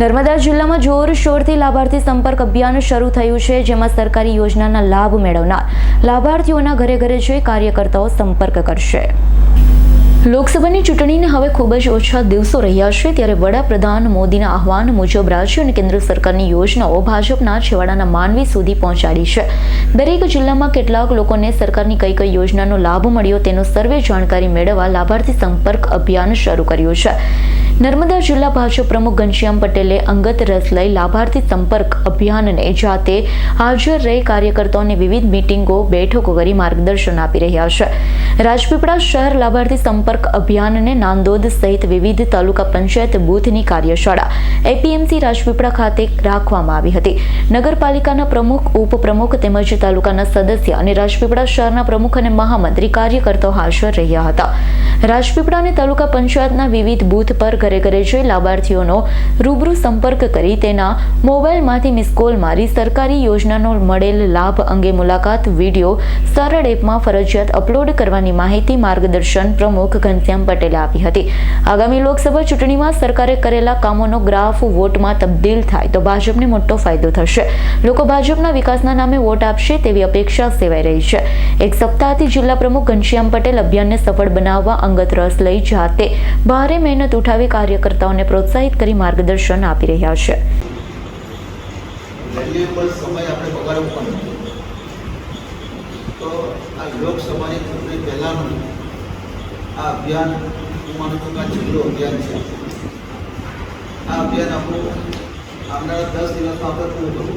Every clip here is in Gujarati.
નર્મદા જિલ્લામાં જોરશોરથી લાભાર્થી સંપર્ક અભિયાન શરૂ થયું છે, જેમાં સરકારી યોજનાના લાભ મેળવનાર લાભાર્થીઓના ઘરે ઘરે જઈ કાર્યકર્તાઓ સંપર્ક કરશે. લોકસભાની ચૂંટણીને હવે ખૂબ જ ઓછા દિવસો રહ્યા છે, ત્યારે વડાપ્રધાન મોદીના આહવાન મુજબ રાજ્ય અને કેન્દ્ર સરકારની યોજનાઓ ભાજપના છેવાડાના માનવી સુધી પહોંચાડી છે. દરેક જિલ્લામાં કેટલાક લોકોને સરકારની કઈ કઈ યોજનાનો લાભ મળ્યો તેનો સર્વે જાણકારી મેળવવા લાભાર્થી સંપર્ક અભિયાન શરૂ કર્યું છે. નર્મદા જિલ્લા ભાજપ પ્રમુખ ઘનશ્યામ પટેલે અંગત રસ લઈ લાભાર્થી સંપર્ક અભિયાનને જાતે હાજર રહી કાર્યકર્તાઓને વિવિધ મીટિંગો, બેઠકો કરી માર્ગદર્શન આપી રહ્યા છે. રાજપીપળા શહેર લાભાર્થી સંપર્ક અભિયાનને નાંદોદ સહિત વિવિધ તાલુકા પંચાયત બૂથની કાર્યશાળા એપીએમસી રાજપીપળા ખાતે રાખવામાં આવી હતી. નગરપાલિકાના પ્રમુખ, ઉપપ્રમુખ તેમજ તાલુકાના સદસ્ય અને રાજપીપળા શહેરના પ્રમુખ અને મહામંત્રી કાર્યકર્તાઓ હાજર રહ્યા હતા. રાજપીપળા અને તાલુકા પંચાયતના વિવિધ બૂથ પર ઘરે ઘરે જઈ લાભાર્થીઓનો રૂબરૂ સંપર્ક કરી તેના મોબાઈલમાંથી મિસ કોલ મારી સરકારી યોજનાનો મળેલ લાભ અંગે મુલાકાત વીડિયો સરળ એપમાં ફરજિયાત અપલોડ કરવાની માહિતી માર્ગદર્શન પ્રમુખ ઘનશ્યામ પટેલે આપી હતી. આગામી લોકસભા ચૂંટણીમાં સરકારે કરેલા કામોનો ગ્રાફ વોટમાં તબદીલ થાય તો ભાજપને મોટો ફાયદો થશે. લોકો ભાજપના વિકાસના નામે વોટ આપશે તેવી અપેક્ષા સેવાઈ રહી છે. એક સપ્તાહથી જિલ્લા પ્રમુખ ઘનશ્યામ પટેલ અભિયાનને સફળ બનાવવા અંગત રસ લઈ જાતે ભારે મહેનત ઉઠાવી કાર્યકર્તાઓને પ્રોત્સાહિત કરી માર્ગદર્શન આપી રહ્યા છે. લોકસભાની ચૂંટણી પહેલાંનું આ અભિયાન, હું માનું છું કે છેલ્લું અભિયાન છે. આ અભિયાન આપણું આવનારા દસ દિવસમાં કરવું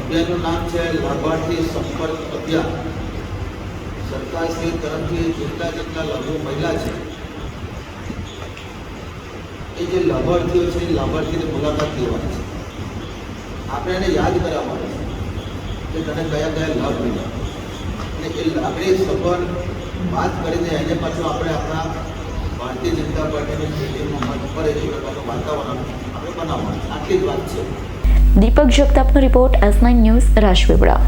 અભિયાનનું નામ છે લાભાર્થી સંપર્ક અભિયાન. સરકારશ્રી તરફથી જેટલા જેટલા લઘુ મહિલા છે એ જે લાભાર્થીઓ છે, એ લાભાર્થીની મુલાકાત લેવાની છે. આપણે એને યાદ કરાવવાનું છે કે તને કયા કયા લાભ મળ્યા. અને એ આપણે સફળ વાત કરીને એને પાછું આપણે આપણા ભારતીય જનતા પાર્ટીની ચૂંટણીમાં મત પર એ પ્રકારનું વાતાવરણ આપણે બનાવવાનું આટલી જ વાત છે. Deepak જગતાપનો report S nine news Rajpipla